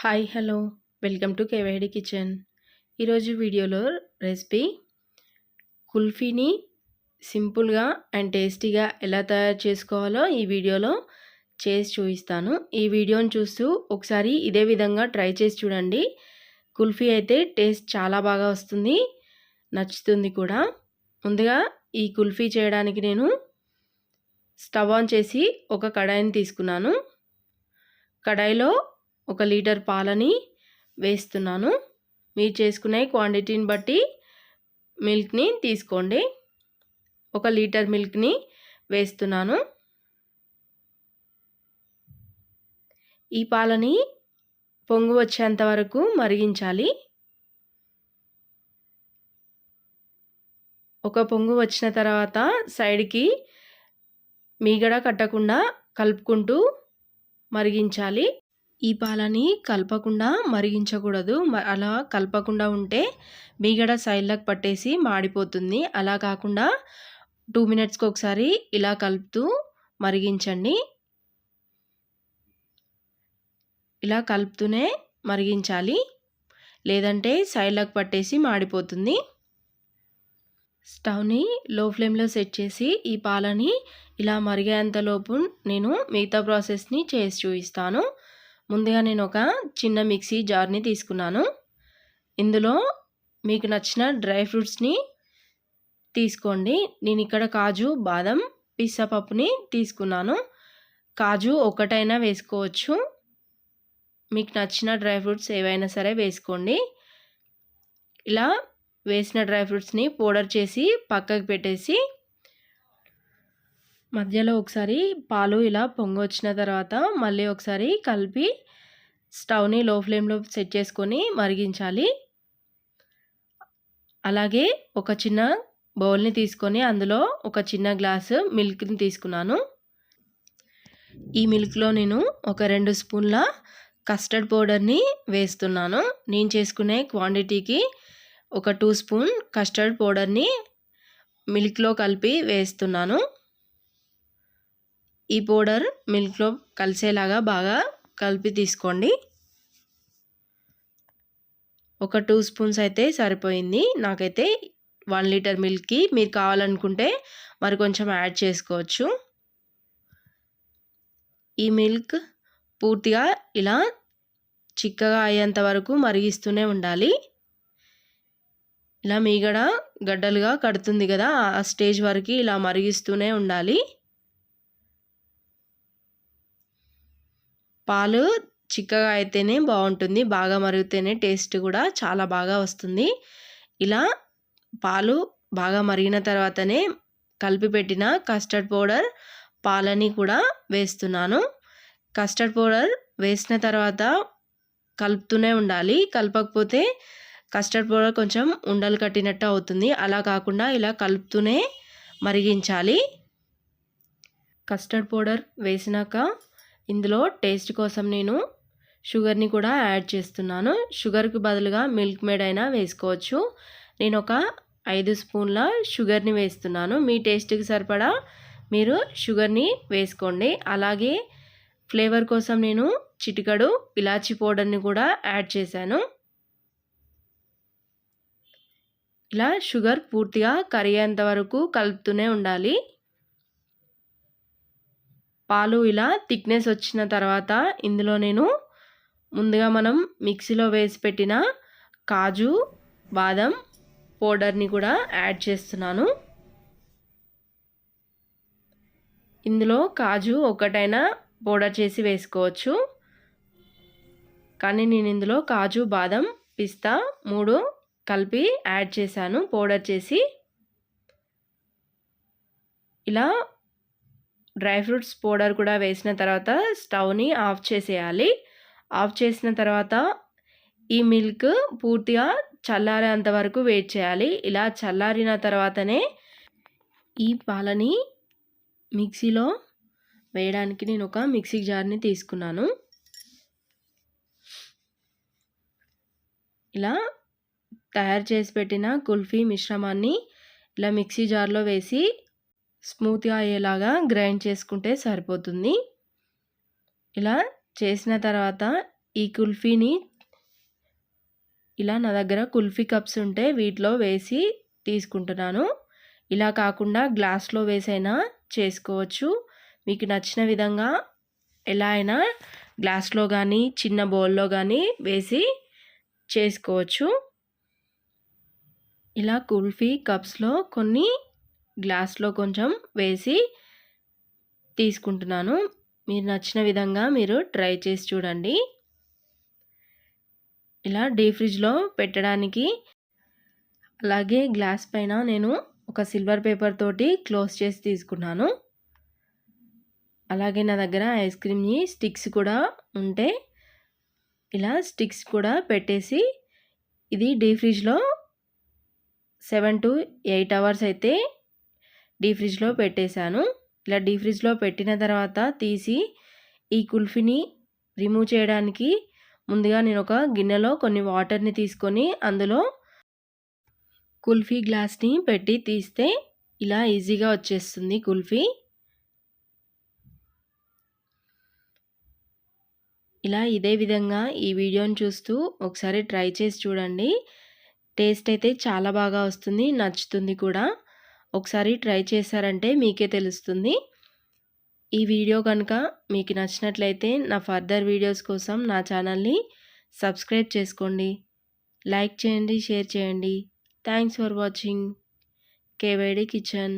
Hi hello. Welcome to KYD Kitchen. ఈరోజు వీడియోలో recipe కుల్ఫీని సింపుల్గా అండ్ టేస్టీగా ఎలా తయారు చేసుకోవాలో ఈ వీడియోలో చేసి చూపిస్తాను. ఈ వీడియోని చూస్తూ ఒకసారి ఇదే విధంగా ట్రై చేసి చూడండి. కుల్ఫీ అయితే టేస్ట్ చాలా బాగా వస్తుంది నచ్చుతుంది కూడా. ముందుగా ఈ కుల్ఫీ చేయడానికి నేను స్టవ్ ఆన్ చేసి ఒక కడాయిని తీసుకున్నాను. కడాయిలో ఒక లీటర్ పాలని వేస్తున్నాను. మీరు చేసుకునే క్వాంటిటీని బట్టి మిల్క్ని తీసుకోండి. ఒక లీటర్ మిల్క్ని వేస్తున్నాను. ఈ పాలని పొంగు వచ్చేంత వరకు మరిగించాలి. ఒక పొంగు వచ్చిన తర్వాత సైడ్కి మీగడ కట్టకుండా కలుపుకుంటూ మరిగించాలి. ఈ పాలని కలపకుండా మరిగించకూడదు. అలా కలపకుండా ఉంటే మీగడ సైడ్లకు పట్టేసి మాడిపోతుంది. అలా కాకుండా టూ మినిట్స్కి ఒకసారి ఇలా కలుపుతూ మరిగించండి. ఇలా కలుపుతూనే మరిగించాలి. లేదంటే సైడ్లకు పట్టేసి మాడిపోతుంది. స్టవ్ని లో ఫ్లేమ్లో సెట్ చేసి ఈ పాలని ఇలా మరిగేంతలోపు నేను మిగతా ప్రాసెస్ని చేసి చూపిస్తాను. ముందుగా నేను ఒక చిన్న మిక్సీ జార్ని తీసుకున్నాను. ఇందులో మీకు నచ్చిన డ్రై ఫ్రూట్స్ని తీసుకోండి. నేను ఇక్కడ కాజు బాదం పిస్సపప్పుని తీసుకున్నాను. కాజు ఒకటైనా వేసుకోవచ్చు. మీకు నచ్చిన డ్రై ఫ్రూట్స్ ఏవైనా సరే వేసుకోండి. ఇలా వేసిన డ్రై ఫ్రూట్స్ని పౌడర్ చేసి పక్కకు పెట్టేసి మధ్యలో ఒకసారి పాలు ఇలా పొంగి వచ్చిన తర్వాత మళ్ళీ ఒకసారి కలిపి స్టవ్ని లో ఫ్లేమ్లో సెట్ చేసుకొని మరిగించాలి. అలాగే ఒక చిన్న బౌల్ని తీసుకొని అందులో ఒక చిన్న గ్లాసు మిల్క్ని తీసుకున్నాను. ఈ మిల్క్లో నేను ఒక రెండు స్పూన్ల కస్టర్డ్ పౌడర్ని వేస్తున్నాను. నేను చేసుకునే క్వాంటిటీకి ఒక టూ స్పూన్ కస్టర్డ్ పౌడర్ని మిల్క్లో కలిపి వేస్తున్నాను. ఈ పౌడర్ మిల్క్లో కలిసేలాగా బాగా కలిపి తీసుకోండి. ఒక టూ స్పూన్స్ అయితే సరిపోయింది. నాకైతే వన్ లీటర్ మిల్క్కి మీరు కావాలనుకుంటే మరి కొంచెం యాడ్ చేసుకోవచ్చు. ఈ మిల్క్ పూర్తిగా ఇలా చిక్కగా అయ్యేంత వరకు మరిగిస్తూనే ఉండాలి. ఇలా మీగడ గడ్డలుగా కడుతుంది కదా ఆ స్టేజ్ వరకు ఇలా మరిగిస్తూనే ఉండాలి. పాలు చిక్కగా అయితేనే బాగుంటుంది బాగా మరిగితేనే టేస్ట్ కూడా చాలా బాగా వస్తుంది. ఇలా పాలు బాగా మరిగిన తర్వాతనే కలిపి పెట్టిన కస్టర్డ్ పౌడర్ పాలని కూడా వేస్తున్నాను. కస్టర్డ్ పౌడర్ వేసిన తర్వాత కలుపుతూనే ఉండాలి. కలపకపోతే కస్టర్డ్ పౌడర్ కొంచెం ఉండలు కట్టినట్టు అవుతుంది. అలా కాకుండా ఇలా కలుపుతూనే మరిగించాలి. కస్టర్డ్ పౌడర్ వేసినాక ఇందులో టేస్ట్ కోసం నేను షుగర్ని కూడా యాడ్ చేస్తున్నాను. షుగర్కి బదులుగా మిల్క్ మేడ్ అయినా వేసుకోవచ్చు. నేను ఒక ఐదు స్పూన్ల షుగర్ని వేస్తున్నాను. మీ టేస్ట్కి సరిపడా మీరు షుగర్ని వేసుకోండి. అలాగే ఫ్లేవర్ కోసం నేను చిటికడు ఇలాచి పౌడర్ని కూడా యాడ్ చేశాను. ఇలా షుగర్ పూర్తిగా కరిగేంత వరకు కలుపుతూనే ఉండాలి. పాలు ఇలా థిక్నెస్ వచ్చిన తర్వాత ఇందులో నేను ముందుగా మనం మిక్సీలో వేసి పెట్టిన కాజు బాదం పౌడర్ని కూడా యాడ్ చేస్తున్నాను. ఇందులో కాజు ఒకటైనా పౌడర్ చేసి వేసుకోవచ్చు. కానీ నేను ఇందులో కాజు బాదం పిస్తా మూడు కలిపి యాడ్ చేశాను పౌడర్ చేసి. ఇలా డ్రై ఫ్రూట్స్ పౌడర్ కూడా వేసిన తర్వాత స్టవ్ని ఆఫ్ చేసేయాలి. ఆఫ్ చేసిన తర్వాత ఈ మిల్క్ పూర్తిగా చల్లారేంత వరకు వెయిట్ చేయాలి. ఇలా చల్లారిన తర్వాతనే ఈ పాలని మిక్సీలో వేయడానికి నేను ఒక మిక్సీ జార్ని తీసుకున్నాను. ఇలా తయారు చేసి పెట్టిన కుల్ఫీ మిశ్రమాన్ని ఇలా మిక్సీ జార్లో వేసి స్మూత్గా అయ్యేలాగా గ్రైండ్ చేసుకుంటే సరిపోతుంది. ఇలా చేసిన తర్వాత ఈ కుల్ఫీని ఇలా నా దగ్గర కుల్ఫీ కప్స్ ఉంటే వీటిలో వేసి తీసుకుంటున్నాను. ఇలా కాకుండా గ్లాస్లో వేసైనా చేసుకోవచ్చు. మీకు నచ్చిన విధంగా ఎలా అయినా గ్లాస్లో కానీ చిన్న బౌల్లో కానీ వేసి చేసుకోవచ్చు. ఇలా కుల్ఫీ కప్స్లో కొన్ని గ్లాస్లో కొంచెం వేసి తీసుకుంటున్నాను. మీరు నచ్చిన విధంగా మీరు ట్రై చేసి చూడండి. ఇలా డీ ఫ్రిడ్జ్లో పెట్టడానికి అలాగే గ్లాస్ పైన నేను ఒక సిల్వర్ పేపర్ తోటి క్లోజ్ చేసి తీసుకున్నాను. అలాగే నా దగ్గర ఐస్ క్రీమ్ని స్టిక్స్ కూడా ఉంటే ఇలా స్టిక్స్ కూడా పెట్టేసి ఇది డీ ఫ్రిడ్జ్లో సెవెన్ టు ఎయిట్ అవర్స్ అయితే డీ ఫ్రిడ్జ్లో పెట్టేశాను. ఇలా డీ ఫ్రిడ్జ్లో పెట్టిన తర్వాత తీసి ఈ కుల్ఫీని రిమూవ్ చేయడానికి ముందుగా నేను ఒక గిన్నెలో కొన్ని వాటర్ని తీసుకొని అందులో కుల్ఫీ గ్లాస్ని పెట్టి తీస్తే ఇలా ఈజీగా వచ్చేస్తుంది కుల్ఫీ. ఇలా ఇదే విధంగా ఈ వీడియోని చూస్తూ ఒకసారి ట్రై చేసి చూడండి. టేస్ట్ అయితే చాలా బాగా వస్తుంది నచ్చుతుంది కూడా. ఒకసారి ట్రై చేశారంటే మీకే తెలుస్తుంది. ఈ వీడియో కనుక మీకు నచ్చినట్లయితే నా ఫర్దర్ వీడియోస్ కోసం నా ఛానల్ని సబ్స్క్రైబ్ చేసుకోండి. లైక్ చేయండి షేర్ చేయండి. Thanks for watching. KYD Kitchen.